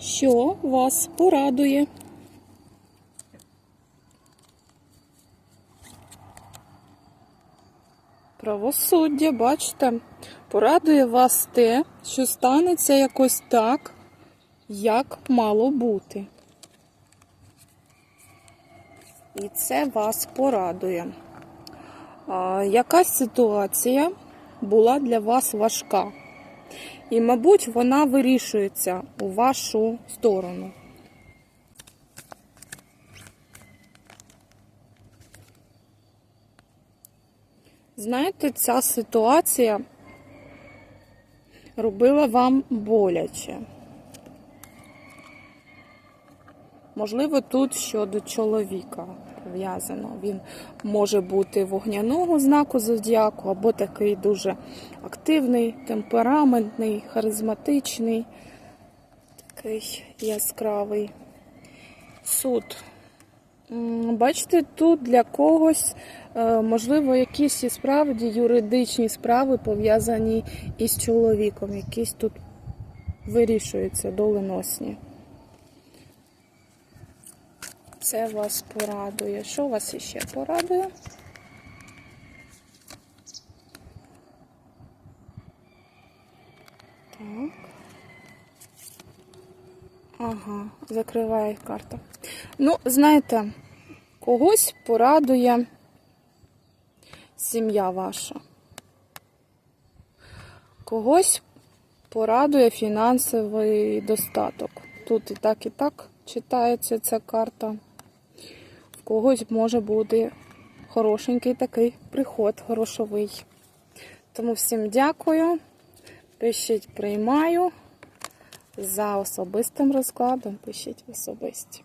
що вас порадує. Правосуддя, бачите, порадує вас те, що станеться якось так, як мало бути. І це вас порадує. А, якась ситуація була для вас важка. І, мабуть, вона вирішується у вашу сторону. Знаєте, ця ситуація робила вам боляче. Можливо, тут щодо чоловіка пов'язано. Він може бути вогняного знаку зодіаку, або такий дуже активний, темпераментний, харизматичний, такий яскравий суд. Бачите, тут для когось, е, можливо, якісь і справді юридичні справи пов'язані із чоловіком, якісь тут вирішуються доленосні. Це вас порадує. Що вас іще порадує? Так. Ага, закриває карта. Ну, знаєте, когось порадує сім'я ваша. Когось порадує фінансовий достаток. Тут і так, і так читається ця карта. Когось може бути хорошенький такий приход, грошовий. Тому всім дякую. Пишіть приймаю. За особистим розкладом пишіть особисті.